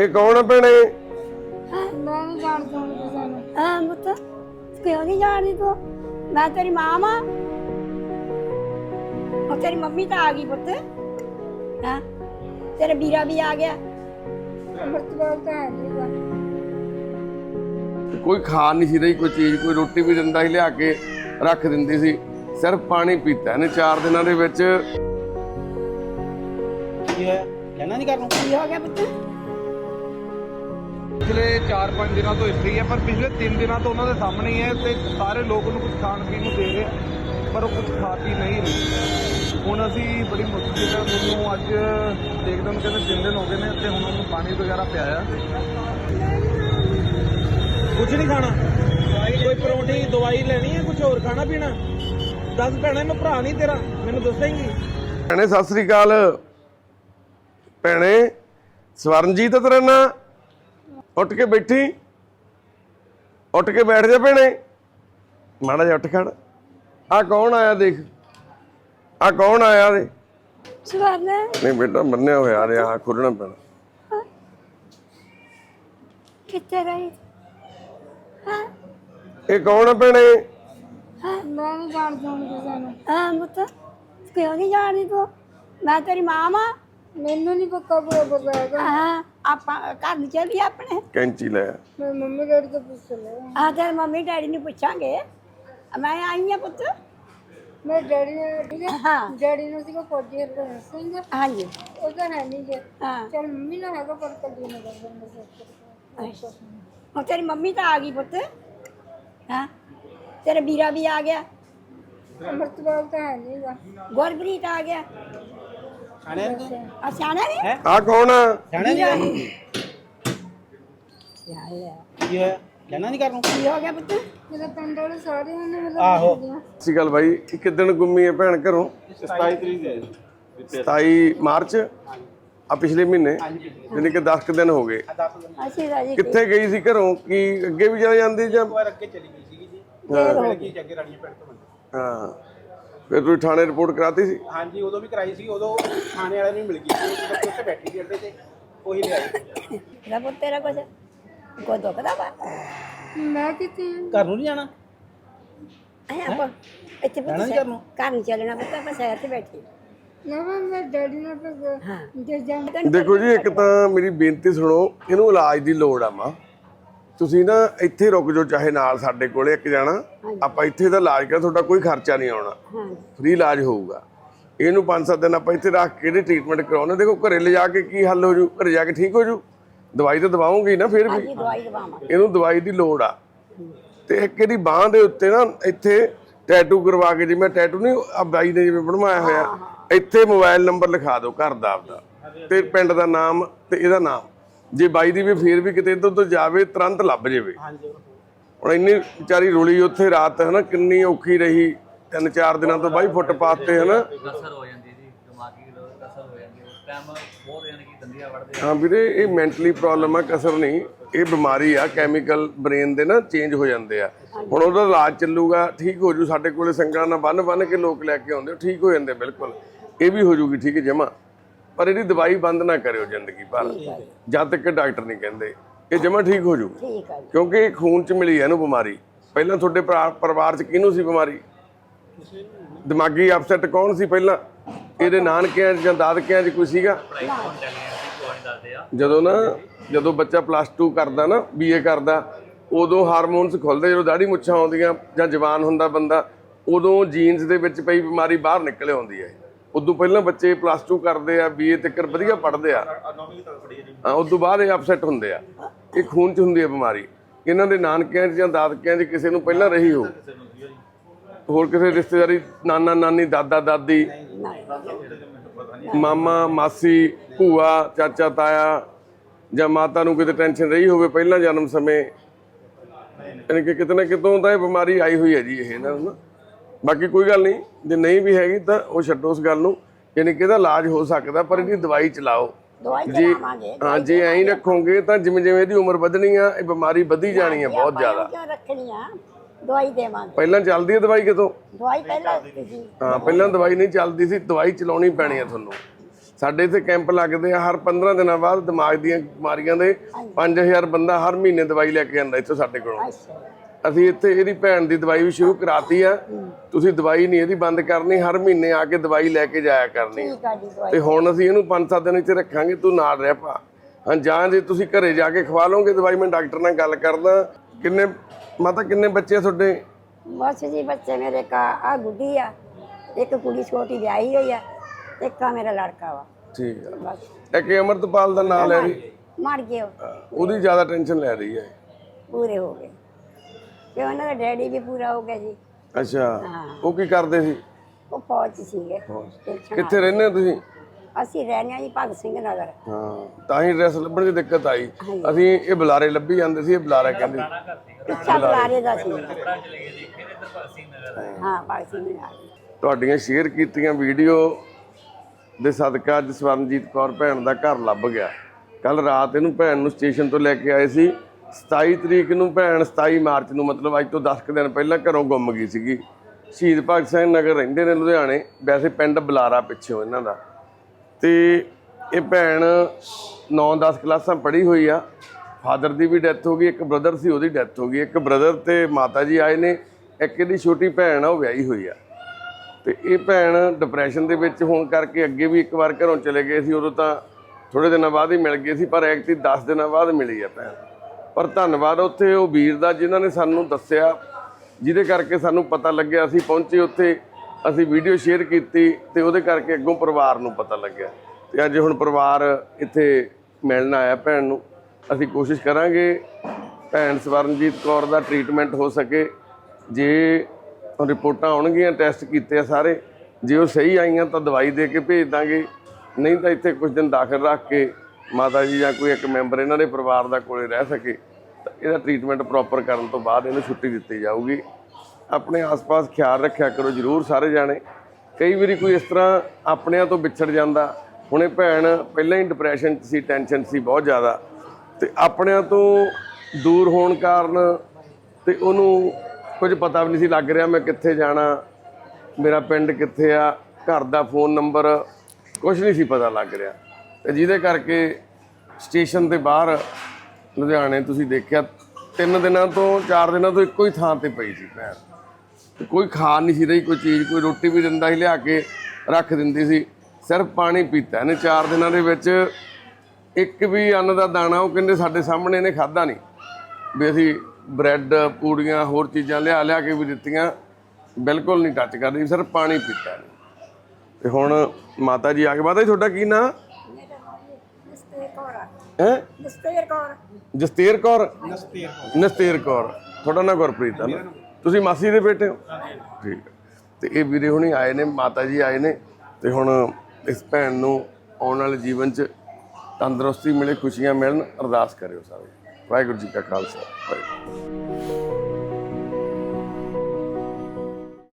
ਇਹ ਕੌਣ ਆ ਭੈਣੇ? ਮੈਂ ਨਹੀਂ ਜਾਣਦੀ ਹੁਣ ਕਿਸੇ ਨੂੰ। ਹਾਂ ਪੁੱਤ ਕਿਉਂ ਨਹੀਂ ਜਾਣਦੀ ਤੂੰ? ਮੈਂ ਤੇਰੀ ਮਾਂ ਵਾਂ। ਉਹ ਤੇਰੀ ਮੰਮੀ ਤਾਂ ਆ ਗਈ ਪੁੱਤ। ਹਾਂ? ਤੇਰਾ ਵੀਰਾ ਵੀ ਆ ਗਿਆ। ਮਰਤਬਾ ਤਾਂ ਹੈ ਨਹੀਂ ਗਾ ਕੋਈ ਖਾ ਨਹੀਂ ਸੀ ਰਹੀ ਕੋਈ ਚੀਜ਼ ਕੋਈ ਰੋਟੀ ਵੀ ਦਿੰਦਾ ਸੀ ਲਿਆ ਕੇ ਰੱਖ ਦਿੰਦੀ ਸੀ। ਸਿਰਫ ਪਾਣੀ ਪੀਤਾ ਇਹਨੇ 4 ਦਿਨਾਂ ਦੇ ਵਿੱਚ। ਕੀ ਹੋਇਆ? ਕਹਿਣਾ ਨਹੀਂ ਕਰਨੂੰ। ਕੀ ਹੋ ਗਿਆ ਪੁੱਤ? ਪਿਛਲੇ 4-5 ਦਿਨਾਂ ਤੋਂ ਇੱਥੇ ਹੀ ਹੈ ਪਰ ਪਿਛਲੇ 3 ਦਿਨਾਂ ਤੋਂ ਉਹਨਾਂ ਦੇ ਸਾਹਮਣੇ ਹੀ ਹੈ ਤੇ ਸਾਰੇ ਲੋਕ ਉਹਨੂੰ ਕੁਝ ਖਾਣ ਪੀਣ ਨੂੰ ਦੇ ਰਹੇ ਆ, ਪਰ ਉਹ ਕੁਝ ਖਾ ਪੀ ਨਹੀਂ ਰਹੀ। ਹੁਣ ਅਸੀਂ ਬੜੀ ਮੁਸ਼ਕਿਲ ਨਾਲ ਉਹਨੂੰ ਅੱਜ ਦੇਖਦੇ ਨੂੰ ਕਹਿੰਦੇ 3 ਦਿਨ ਹੋ ਗਏ ਨੇ ਤੇ ਹੁਣ ਉਹਨੂੰ ਪਾਣੀ ਵਗੈਰਾ ਪਿਆਇਆ ਕੁਝ ਨਹੀਂ ਖਾਣਾ। ਕੋਈ ਪਰੌਂਠੀ ਦਵਾਈ ਲੈਣੀ ਹੈ ਕੁਝ ਹੋਰ ਖਾਣਾ ਪੀਣਾ? ਦੱਸ ਭੈਣਾ ਮੈਂ ਭਰਾ ਨਹੀਂ ਤੇਰਾ ਮੈਨੂੰ ਦੱਸੇਂਗੀ। ਭੈਣੇ ਸਤਿ ਸ੍ਰੀ ਅਕਾਲ। ਭੈਣੇ ਸਵਰਨਜੀਤ ਤੇਰਾ ਨਾਂ ਉੱਠ ਕੇ ਬੈਠੀ। ਉੱਠ ਕੇ ਬੈਠ ਜਾ ਭੈਣੇ। ਮਾੜਾ ਜਿਹਾ ਉੱਠ ਖੜ। ਆ ਕੌਣ ਆਇਆ ਦੇਖ? ਆ ਕੌਣ ਆਇਆ ਦੇ ਸਵਰਨ ਨਹੀਂ ਬੇਟਾ ਮੰਨਿਆ ਹੋਇਆ ਰਿਹਾ ਖੁੱਲਣਾ ਪੈਣਾ। ਕਿੱਥੇ ਰਹੀ? ਹਾਂ। ਇਹ ਕੌਣ ਆ ਭੈਣੇ? ਮੈਂ ਨਹੀਂ ਜਾਣਦੀ ਹੁਣ ਕਿਸੇ ਨੂੰ ਹਾਂ ਪੁੱਤ। ਕਿਉਂ ਨਹੀਂ ਜਾਣਦੀ ਤੂੰ? ਮੈਂ ਤੇਰੀ ਮਾਂ ਵਾਂ। ਮੈਨੂੰ ਨਹੀਂ ਪੱਕਾ ਪੂਰਾ ਪਤਾ ਹੈਗਾ। ਹਾਂ। ਆਪਾਂ ਘਰ ਨੂੰ ਚੱਲੀਏ ਆਪਣੇ। ਕੈਂਚੀ ਲੈ ਆ। ਮੈਂ ਮੰਮੀ ਡੈਡੀ ਤੋਂ ਪੁੱਛ ਲਿਆ। ਆ ਤੇਰੇ ਮੰਮੀ ਡੈਡੀ ਨੂੰ ਪੁੱਛਾਂਗੇ। ਮੈਂ ਆਈ ਆ ਪੁੱਤ। ਮੈਂ ਡੈਡੀ ਨੇ ਠੀਕ ਹੈ ਹਾਂ। ਡੈਡੀ ਨੂੰ ਸੀਗਾ ਫੌਜੀ ਹਰਭਜਨ ਸਿੰਘ ਹਾਂਜੀ। ਉਹ ਤਾਂ ਹੈ ਨਹੀਂ ਹਾਂ। ਚਲ ਮੰਮੀ ਨਾਲ ਹੈਗਾ ਪਰ ਕਦੀ ਨਾ ਕਰਦਾ ਮੈਂ ਉਹ ਤੇਰੀ ਮੰਮੀ ਤਾਂ ਆ ਗਈ ਪੁੱਤ। ਹਾਂ। ਤੇਰਾ ਵੀਰਾ ਵੀ ਆ ਗਿਆ। ਮਰਤਬਾ ਤਾਂ ਹੈ ਨਹੀਂ ਗਾ। ਗੁਰਪ੍ਰੀਤ ਆ ਗਿਆ। ਖਾਣੇ ਆ ਸਿਆਣਾ ਨੇ? ਆ ਕੌਣ ਆ? ਖਾਣੇ ਨਹੀਂ ਕੀ ਹੋਇਆ? ਕਹਿਣਾ ਨਹੀਂ ਕਰਨੂੰ? ਕੀ ਹੋ ਗਿਆ ਪੁੱਤ? ਮੇਰੇ ਪਿੰਡ ਵਾਲੇ ਸਾਰੇ ਉਹਨੇ ਮਤਲਬ ਆਹੋ। ਸਤਿ ਸ਼੍ਰੀ ਅਕਾਲ ਬਾਈ। ਇਹ ਕਿਦਣ ਗੁੰਮੀ ਹੈ ਭੈਣ ਘਰੋਂ। 27 ਤਰੀਕ ਦੇ 27 ਮਾਰਚ ਆ ਪਿਛਲੇ ਮਹੀਨੇ ਯਾਨੀ ਕਿ 10 ਕੁ ਦਿਨ ਹੋ ਗਏ। ਅਸੀਂ ਰਾਜੀ ਕਿੱਥੇ ਗਈ ਸੀ ਘਰੋਂ? ਕੀ ਅੱਗੇ ਵੀ ਜਾ ਜਾਂਦੀ ਜਾਂ? ਵਾਰ ਅੱਗੇ ਚਲੀ ਗਈ ਸੀਗੀ ਜੀ। ਹਾਂ। ਕੀ ਜੱਗੇ ਰਾਣੀਆਂ ਪਿੰਡ ਤੋਂ ਬੰਦੇ ਹਾਂ। ਫਿਰ ਤੁਸੀਂ ਥਾਣੇ ਰਿਪੋਰਟ ਕਰਾਤੀ ਸੀ? ਹਾਂਜੀ ਉਦੋਂ ਵੀ ਕਰਾਈ ਸੀ ਉਦੋਂ ਥਾਣੇ ਵਾਲੇ ਨੂੰ ਮਿਲ ਗਈ ਸੀ ਉਹ ਉੱਥੇ ਬੈਠੀ ਸੀ ਅੱਡੇ ਤੇ ਉਹੀ ਲਿਆਈ। ਨਾ ਪੁੱਤ ਤੇਰਾ ਕੁਛ? ਕੋ ਦੁਖਦਾ ਵਾ? ਮੈਂ ਕਿਤੇ ਘਰ ਨੂੰ ਨਹੀਂ ਜਾਣਾ? ਐ ਆਪਾਂ ਇੱਥੇ ਪੁੱਤ ਸੈ- ਘਰ ਨੂੰ? ਚੱਲਣਾ ਪੁੱਤ ਆਪਾਂ ਸ਼ਹਿਰ ਤੇ ਬੈਠੇ ਨਾ ਮੈਂ ਮੈਂ ਡੈਡੀ ਨਾਲ ਤਾਂ ਹਾਂ। ਜੇ ਜਾਂ ਦੇਖੋ ਜੀ ਇੱਕ ਤਾਂ ਮੇਰੀ ਬੇਨਤੀ ਸੁਣੋ ਇਹਨੂੰ ਇਲਾਜ ਦੀ ਲੋੜ ਆ ਮਾਂ। ਤੁਸੀਂ ਨਾ ਇੱਥੇ ਰੁਕ ਜਾਓ ਚਾਹੇ ਨਾਲ ਸਾਡੇ ਕੋਲੇ ਇੱਕ ਜਾਣਾ। ਆਪਾਂ ਇੱਥੇ ਦਾ ਇਲਾਜ ਕਰ ਤੁਹਾਡਾ ਕੋਈ ਖਰਚਾ ਨਹੀਂ ਆਉਣਾ। ਫ੍ਰੀ ਇਲਾਜ ਹੋਊਗਾ। ਇਹਨੂੰ 5-7 ਦਿਨ ਆਪਾਂ ਇੱਥੇ ਰੱਖ ਕੇ ਇਹਦੀ ਟ੍ਰੀਟਮੈਂਟ ਕਰਾਉਣਾ। ਦੇਖੋ ਘਰੇ ਲਿਜਾ ਕੇ ਕੀ ਹੱਲ ਹੋ ਜੂ? ਘਰੇ ਜਾ ਕੇ ਠੀਕ ਹੋ ਜੂ? ਦਵਾਈ ਤਾਂ ਦਵਾਉਂਗੀ ਨਾ ਫਿਰ ਵੀ। ਇਹਨੂੰ ਦਵਾਈ ਦੀ ਲੋੜ ਆ। ਤੇ ਇੱਕ ਇਹਦੀ ਬਾਹ ਦੇ ਉੱਤੇ ਨਾ ਇੱਥੇ ਟੈਟੂ ਕਰਵਾ ਕੇ ਜਿਵੇਂ ਟੈਟੂ ਨਹੀਂ ਆ ਬਾਈ ਨੇ ਜਿਵੇਂ ਬਣਵਾਇਆ ਹੋਇਆ। ਇੱਥੇ ਮੋਬਾਈਲ ਨੰਬਰ ਲਿਖਾ ਦਿਓ ਘਰ ਦਾ ਆਪਦਾ। ਤੇ ਪਿੰਡ ਦਾ ਨਾਮ ਤੇ ਇਹਦਾ ਨਾਮ। ਜੇ ਬਾਈ ਦੀ ਵੀ ਫੇਰ ਵੀ ਕਿਤੇ ਇੱਧਰ ਤੋਂ ਜਾਵੇ ਤੁਰੰਤ ਲੱਭ ਜਾਵੇ। ਹਾਂਜੀ। ਹੁਣ ਇੰਨੀ ਵਿਚਾਰੀ ਰੁਲੀ ਉੱਥੇ ਰਾਤ ਹਨਾ ਕਿੰਨੀ ਔਖੀ ਰਹੀ। ਤਿੰਨ ਚਾਰ ਦਿਨਾਂ ਤੋਂ ਬਾਈ ਫੁੱਟਪਾਥ ਤੇ ਹਨਾ। ਕਸਰ ਹੋ ਜਾਂਦੀ ਜੀ ਦਿਮਾਗੀ ਕਸਰ ਹੋ ਜਾਂਦੀ ਉਸ ਟਾਈਮ ਬਹੁਤ ਯਾਨੀ ਕਿ ਦੰਦੀਆਂ ਵੜਦੇ ਹਾਂ ਵੀਰੇ ਇਹ ਮੈਂਟਲੀ ਪ੍ਰੋਬਲਮ ਆ ਕਸਰ ਨਹੀਂ। ਇਹ ਬਿਮਾਰੀ ਆ ਕੈਮੀਕਲ ਬ੍ਰੇਨ ਦੇ ਨਾ ਚੇਂਜ ਹੋ ਜਾਂਦੇ ਆ। ਹੁਣ ਉਹਦਾ ਇਲਾਜ ਚੱਲੂਗਾ ਠੀਕ ਹੋ ਜੂ। ਸਾਡੇ ਕੋਲੇ ਸੰਗਲਾਂ ਨਾਲ ਬੰਨ ਬੰਨ ਕੇ ਲੋਕ ਲੈ ਕੇ ਆਉਂਦੇ ਠੀਕ ਹੋ ਜਾਂਦੇ ਬਿਲਕੁਲ। ਇਹ ਵੀ ਹੋ ਜੂਗੀ ਠੀਕ ਹੈ ਜਮਾ। ਪਰ ਇਹਦੀ ਦਵਾਈ ਬੰਦ ਨਾ ਕਰਿਓ ਜ਼ਿੰਦਗੀ ਭਰ। ਜਦ ਤੱਕ ਡਾਕਟਰ ਨਹੀਂ ਕਹਿੰਦੇ ਇਹ ਜਮਾ ਠੀਕ ਹੋ ਜੂ ਠੀਕ ਆ ਜੀ। ਕਿਉਂਕਿ ਇਹ ਖੂਨ ਚ ਮਿਲੀ ਹੈ ਇਹਨੂੰ ਬਿਮਾਰੀ। ਪਹਿਲਾਂ ਤੁਹਾਡੇ ਭਰਾ- ਪਰਿਵਾਰ ਚ ਕਿਹਨੂੰ ਸੀ ਬਿਮਾਰੀ? ਦਿਮਾਗੀ ਅਪਸੈਟ ਕੌਣ ਸੀ ਪਹਿਲਾਂ? ਇਹਦੇ ਨਾਨਕਿਆਂ 'ਚ ਜਾਂ ਦਾਦਕਿਆਂ 'ਚ ਕੋਈ ਸੀਗਾ? ਜਦੋਂ ਨਾ ਜਦੋਂ ਬੱਚਾ ਪਲੱਸ 2 ਕਰਦਾ ਨਾ ਬੀਏ ਕਰਦਾ ਉਦੋਂ ਹਾਰਮੋਨਸ ਖੁੱਲਦੇ ਜਦੋਂ ਦਾੜੀ ਮੁੱਛਾਂ ਆਉਂਦੀਆਂ ਜਾਂ ਜਵਾਨ ਹੁੰਦਾ ਬੰਦਾ ਉਦੋਂ ਜੀਨਸ ਦੇ ਵਿੱਚ ਪਈ ਬਿਮਾਰੀ ਬਾਹਰ ਨਿਕਲ ਆਉਂਦੀ ਹੈ। ਉਦੋਂ ਪਹਿਲਾਂ ਬੱਚੇ ਪਲੱਸ 2 ਕਰਦੇ ਆ ਬੀਏ ਤੱਕ ਵਧੀਆ ਪੜ੍ਹਦੇ ਆ। ਹਾਂ, ਉਦੋਂ ਬਾਅਦ ਇਹ ਅਪਸੈਟ ਹੁੰਦੇ ਆ। ਇਹ ਖੂਨ 'ਚ ਹੁੰਦੀ ਹੈ ਬਿਮਾਰੀ। ਇਹਨਾਂ ਦੇ ਨਾਨਕਿਆਂ 'ਚ ਜਾਂ ਦਾਦਕਿਆਂ 'ਚ ਕਿਸੇ ਨੂੰ ਪਹਿਲਾਂ ਰਹੀ ਹੋ ਹੋਰ ਕਿਸੇ ਰਿਸ਼ਤੇਦਾਰੀ, ਨਾਨਾ, ਨਾਨੀ, ਦਾਦਾ, ਦਾਦੀ, ਮਾਮਾ, ਮਾਸੀ, ਭੂਆ, ਚਾਚਾ, ਤਾਇਆ ਜਾਂ ਮਾਤਾ ਨੂੰ ਕਿਤੇ ਟੈਨਸ਼ਨ ਰਹੀ ਹੋਵੇ ਪਹਿਲਾਂ ਜਨਮ ਸਮੇਂ, ਯਾਨੀ ਕਿ ਕਿਤੇ ਨਾ ਕਿਤੋਂ ਤਾਂ ਇਹ ਬਿਮਾਰੀ ਆਈ ਹੋਈ ਹੈ ਜੀ ਇਹ ਇਹਨਾਂ ਨੂੰ ਨਾ। ਬਾਕੀ ਕੋਈ ਗੱਲ ਨਹੀਂ ਜੇ ਨਹੀਂ ਵੀ ਹੈਗੀ ਤਾਂ ਉਹ ਛੱਡੋ ਉਸ ਗੱਲ ਨੂੰ ਯਾਨੀ ਕਿ ਇਹਦਾ ਇਲਾਜ ਹੋ ਸਕਦਾ ਪਰ ਇਹਦੀ ਦਵਾਈ ਚਲਾਓ। ਦਵਾਈ ਹਾਂ ਜੇ ਐਂ ਰੱਖੋਗੇ ਤਾਂ ਜਿਵੇਂ ਜਿਵੇਂ ਇਹਦੀ ਉਮਰ ਵਧਣੀ ਆ ਇਹ ਬਿਮਾਰੀ ਵਧੀ ਜਾਣੀ ਹੈ ਬਹੁਤ ਜ਼ਿਆਦਾ। ਕਿਉਂ ਰੱਖਣੀ ਆ? ਦਵਾਈ ਦੇਵਾਂਗੇ। ਪਹਿਲਾਂ ਚੱਲਦੀ ਹੈ ਦਵਾਈ ਕਿਤੋਂ? ਦਵਾਈ ਪਹਿਲਾਂ ਹਾਂ ਪਹਿਲਾਂ ਦਵਾਈ ਨਹੀਂ ਚੱਲਦੀ ਸੀ ਦਵਾਈ ਚਲਾਉਣੀ ਪੈਣੀ ਹੈ ਤੁਹਾਨੂੰ। ਸਾਡੇ ਇੱਥੇ ਕੈਂਪ ਲੱਗਦੇ ਆ ਹਰ 15 ਦਿਨਾਂ ਬਾਅਦ ਦਿਮਾਗ ਦੀਆਂ ਬਿਮਾਰੀਆਂ ਦੇ 5000 ਬੰਦਾ ਹਰ ਮਹੀਨੇ ਦਵਾਈ ਲੈ ਕੇ ਜਾਂਦਾ ਇੱਥੇ ਸਾਡੇ ਕੋਲੋਂ। ਅੱਛਾ। ਅਸੀਂ ਇੱਥੇ ਇਹਦੀ ਭੈਣ ਦੀ ਦਵਾਈ ਵੀ ਸ਼ੁਰੂ ਕਰਾਤੀ ਆ। ਤੁਸੀਂ ਦਵਾਈ ਨਹੀਂ ਇਹਦੀ ਬੰਦ ਕਰਨੀ ਹਰ ਮਹੀਨੇ ਆ ਕੇ ਦਵਾਈ ਲੈ ਕੇ ਜਾਇਆ ਕਰਨੀ। ਆ। ਠੀਕ ਆ ਜੀ ਦਵਾਈ ਤੇ ਹੁਣ ਅਸੀਂ ਇਹਨੂੰ 5-7 ਦਿਨ ਇੱਥੇ ਰੱਖਾਂਗੇ ਤੂੰ ਨਾਲ ਰਹਿ ਪਾ ਹਾਂ ਜਾਂ ਜੇ ਤੁਸੀਂ ਘਰੇ ਜਾ ਕੇ ਖਵਾ ਲਓਗੇ ਦਵਾਈ ਮੈਂ ਡਾਕਟਰ ਨਾਲ ਗੱਲ ਕਰਦਾ। ਕਿੰਨੇ ਮਾਤਾ ਕਿੰਨੇ ਬੱਚੇ ਆ ਤੁਹਾਡੇ? ਬਸ ਜੀ ਬੱਚੇ ਮੇਰੇ ਕਾ ਆ ਗੁੱਡੀ ਆ। ਇੱਕ ਕੁੜੀ ਛੋਟੀ ਵਿਆਹੀ ਹੋਈ ਆ ਇੱਕ ਆ ਮੇਰਾ ਲੜਕਾ ਵਾ। ਠੀਕ ਆ। ਬਸ। ਇੱਕ ਇਹ ਅਮਰਤਪਾਲ ਦਾ ਨਾਮ ਲੈ ਰਹੀ ਮਰ ਉਹ, ਉਹਦੀ ਜ਼ਿਆਦਾ ਟੈਨਸ਼ਨ ਲੈ ਰਹੀ ਹੈ। ਪੂਰੇ ਹੋ ਗਏ। ਤੇ ਉਹਨਾਂ ਦਾ ਡੈਡੀ ਵੀ ਪੂਰਾ ਹੋ ਗਿਆ ਜੀ। ਅੱਛਾ। ਉਹ ਕੀ ਕਰਦੇ ਸੀ? ਉਹ ਫੌਜ 'ਚ ਸੀਗੇ। ਪੈਨਸ਼ਨ ਕਿੱਥੇ ਰਹਿੰਦੇ ਹੋ ਤੁਸੀਂ? ਅਸੀਂ ਰਹਿੰਦੇ ਹਾਂ ਜੀ ਭਗਤ ਸਿੰਘ ਨਗਰ। ਹਾਂ ਤਾਂ ਹੀ ਡਰੈਸ ਲੱਭਣ ਦੀ ਦਿੱਕਤ ਆਈ। ਅਸੀਂ ਇਹ ਬੁਲਾਰੇ ਲੱਭੀ ਜਾਂਦੇ ਸੀ ਇਹ ਬੁਲਾਰਾ ਕਹਿੰਦੇ ਪਿੱਛਾ ਬੁਲਾਰੇ ਦਾ ਸੀ। ਹਾਂ ਭਗਤ ਸਿੰਘ ਨਗਰ। ਤੁਹਾਡੀਆਂ ਸ਼ੇਅਰ ਕੀਤੀਆਂ ਵੀਡੀਓ ਦੇ ਸਦਕਾ ਅੱਜ ਸਵਰਨਜੀਤ ਕੌਰ ਭੈਣ ਦਾ ਘਰ ਲੱਭ ਗਿਆ। ਕੱਲ ਰਾਤ ਇਹਨੂੰ ਭੈਣ ਨੂੰ ਸਟੇਸ਼ਨ ਤੋਂ ਲੈ ਕੇ ਆਏ ਸੀ। 27 ਤਰੀਕ ਨੂੰ ਭੈਣ 27 ਮਾਰਚ ਨੂੰ, ਮਤਲਬ ਅੱਜ ਤੋਂ 10 ਕੁ ਦਿਨ ਪਹਿਲਾਂ ਘਰੋਂ ਗੁੰਮ ਗਈ ਸੀਗੀ। ਸ਼ਹੀਦ ਭਗਤ ਸਿੰਘ ਨਗਰ ਰਹਿੰਦੇ ਨੇ ਲੁਧਿਆਣੇ, ਵੈਸੇ ਪਿੰਡ ਬੁਲਾਰਾ ਪਿੱਛੋਂ ਇਹਨਾਂ ਦਾ। ਤੇ ਇਹ ਭੈਣ 9-10 ਕਲਾਸਾਂ ਪੜ੍ਹੀ ਹੋਈ ਆ। ਫਾਦਰ ਦੀ ਵੀ ਡੈਥ ਹੋ ਗਈ, ਇੱਕ ਬ੍ਰਦਰ ਸੀ, ਉਹਦੀ ਡੈਥ ਹੋ ਗਈ। ਇੱਕ ਬ੍ਰਦਰ ਤੇ ਮਾਤਾ ਜੀ ਆਏ ਨੇ, ਇੱਕ ਇਹਦੀ ਛੋਟੀ ਭੈਣ ਆ, ਉਹ ਵਿਆਹੀ ਹੋਈ ਆ। ਤੇ ਇਹ ਭੈਣ ਡਿਪਰੈਸ਼ਨ ਦੇ ਵਿੱਚ ਹੋਣ ਕਰਕੇ ਅੱਗੇ ਵੀ ਇੱਕ ਵਾਰ ਘਰੋਂ ਚਲੇ ਗਏ ਸੀ, ਉਦੋਂ ਤਾਂ ਥੋੜੇ ਦਿਨਾਂ ਬਾਅਦ ਹੀ ਮਿਲ ਗਏ ਸੀ, ਪਰ ਐਕਟੀ 10 ਦਿਨਾਂ ਬਾਅਦ ਮਿਲੀ ਆ ਭੈਣ। ਪਰ ਧੰਨਵਾਦ ਉੱਥੇ ਉਹ ਵੀਰ ਦਾ ਜਿਨ੍ਹਾਂ ਨੇ ਸਾਨੂੰ ਦੱਸਿਆ, ਜਿਹਦੇ ਕਰਕੇ ਸਾਨੂੰ ਪਤਾ ਲੱਗਿਆ ਅਸੀਂ ਪਹੁੰਚੇ ਉੱਥੇ, ਅਸੀਂ ਵੀਡੀਓ ਸ਼ੇਅਰ ਕੀਤੀ ਤੇ ਉਹਦੇ ਕਰਕੇ ਅੱਗੋਂ ਪਰਿਵਾਰ ਨੂੰ ਪਤਾ ਲੱਗਿਆ। ਤੇ ਅੱਜ ਹੁਣ ਪਰਿਵਾਰ ਇੱਥੇ ਮਿਲਣ ਆਇਆ ਭੈਣ ਨੂੰ। ਅਸੀਂ ਕੋਸ਼ਿਸ਼ ਕਰਾਂਗੇ ਭੈਣ ਸਵਰਨਜੀਤ ਕੌਰ ਦਾ ਟ੍ਰੀਟਮੈਂਟ ਹੋ ਸਕੇ। ਜੇ ਰਿਪੋਰਟਾਂ ਆਉਣਗੀਆਂ, ਟੈਸਟ ਕੀਤੇ ਆ ਸਾਰੇ, ਜੇ ਉਹ ਸਹੀ ਆਈਆਂ ਤਾਂ ਦਵਾਈ ਦੇ ਕੇ ਭੇਜ ਦਾਂਗੇ। ਨਹੀਂ ਤਾਂ ਇੱਥੇ ਕੁਝ ਦਿਨ ਦਾਖਲ ਰੱਖ ਕੇ ਮਾਤਾ ਜੀ ਜਾਂ ਕੋਈ ਇੱਕ ਮੈਂਬਰ ਇਹਨਾਂ ਦੇ ਪਰਿਵਾਰ ਦਾ ਕੋਲੇ ਰਹਿ ਸਕੇ। ਤਾਂ ਇਹਦਾ ਟ੍ਰੀਟਮੈਂਟ ਪ੍ਰੋਪਰ ਕਰਨ ਤੋਂ ਬਾਅਦ ਇਹਨੂੰ ਛੁੱਟੀ ਦਿੱਤੀ ਜਾਊਗੀ। ਆਪਣੇ ਆਸ-ਪਾਸ ਖਿਆਲ ਰੱਖਿਆ ਕਰੋ, ਜਰੂਰ ਸਾਰੇ ਜਾਣੇ। ਕਈ ਵਾਰੀ ਕੋਈ ਇਸ ਤਰ੍ਹਾਂ ਆਪਣਿਆਂ ਤੋਂ ਵਿਛੜ ਜਾਂਦਾ। ਹੁਣੇ ਭੈਣ, ਪਹਿਲਾਂ ਹੀ ਡਿਪਰੈਸ਼ਨ 'ਚ ਸੀ ਟੈਨਸ਼ਨ ਸੀ ਬਹੁਤ ਜ਼ਿਆਦਾ। ਤੇ ਆਪਣਿਆਂ ਤੋਂ ਦੂਰ ਹੋਣ ਕਾਰਨ ਤੇ ਉਹਨੂੰ ਕੁਝ ਪਤਾ ਵੀ ਨਹੀਂ ਸੀ, ਲੱਗ ਰਿਹਾ ਮੈਂ ਕਿੱਥੇ ਜਾਣਾ, ਮੇਰਾ ਪਿੰਡ ਕਿੱਥੇ ਆ, ਘਰ ਦਾ ਫੋਨ ਨੰਬਰ ਕੁਝ ਨਹੀਂ ਸੀ ਪਤਾ ਲੱਗ ਰਿਹਾ। ਤੇ ਜਿਹਦੇ ਕਰਕੇ ਸਟੇਸ਼ਨ ਦੇ ਬਾਹਰ ਲੁਧਿਆਣੇ ਤੁਸੀਂ ਦੇਖਿਆ, ਤਿੰਨ ਦਿਨਾਂ ਤੋਂ ਚਾਰ ਦਿਨਾਂ ਤੋਂ ਇੱਕੋ ਹੀ ਥਾਂ ਤੇ ਪਈ ਸੀ ਭੈਣ। ਤੇ ਕੋਈ ਖਾ ਨਹੀਂ ਸੀ ਰਹੀ, ਕੋਈ ਚੀਜ਼, ਕੋਈ ਰੋਟੀ ਵੀ ਦਿੰਦਾ ਸੀ, ਲਿਆ ਕੇ ਰੱਖ ਦਿੰਦੀ ਸੀ। ਸਿਰਫ ਪਾਣੀ ਪੀਤਾ ਇਹਨੇ ਚਾਰ ਦਿਨਾਂ ਦੇ ਵਿੱਚ। ਇੱਕ ਵੀ ਅੰਨ ਦਾ ਦਾਣਾ ਉਹ ਕਹਿੰਦੇ ਸਾਡੇ ਸਾਹਮਣੇ ਇਹਨੇ ਖਾਦਾ ਨਹੀਂ। ਵੀ ਅਸੀਂ ਬ੍ਰੈਡ, ਪੂੜੀਆਂ, ਹੋਰ ਚੀਜ਼ਾਂ ਲਿਆ ਲਿਆ ਕੇ ਵੀ ਦਿੱਤੀਆਂ। ਬਿਲਕੁਲ ਨਹੀਂ ਟੱਚ ਕਰਦੀ ਸਿਰਫ ਪਾਣੀ ਪੀਤਾ ਇਹਨੇ। ਤੇ ਹੁਣ ਮਾਤਾ ਜੀ ਆ ਕੇ ਮਾਤਾ ਜੀ, ਤੁਹਾਡਾ ਕੀ ਨਾਂ? ਨਸਤੇਰ ਕੌਰ। ਆ। ਹੈ ਨਸਤੇਰ ਕੌਰ? ਜਸਤੇਰ ਕੌਰ। ਨਸਤੇਰ ਕੌਰ। ਤੁਹਾਡਾ ਨਾਂ ਗੁਰਪ੍ਰੀਤ ਹੈ ਨਾ? ਤੁਸੀਂ ਮਾਸੀ ਦੇ ਬੇਟੇ ਹੋ? ਠੀਕ ਹੈ। ਤੇ ਇਹ ਵੀਰੇ ਹੁਣੀ ਆਏ ਨੇ ਮਾਤਾ ਜੀ ਆਏ ਨੇ ਤੇ ਹੁਣ ਇਸ ਭੈਣ ਨੂੰ ਆਉਣ ਵਾਲੇ ਜੀਵਨ 'ਚ ਤੰਦਰੁਸਤੀ ਮਿਲੇ ਖੁਸ਼ੀਆਂ ਮਿਲਣ ਅਰਦਾਸ ਕਰਿਓ ਸਾਰੇ। ਵਾਹਿਗੁਰੂ ਜੀ ਕਾ ਖਾਲਸਾ। ਵਾਹਿਗੁਰੂ।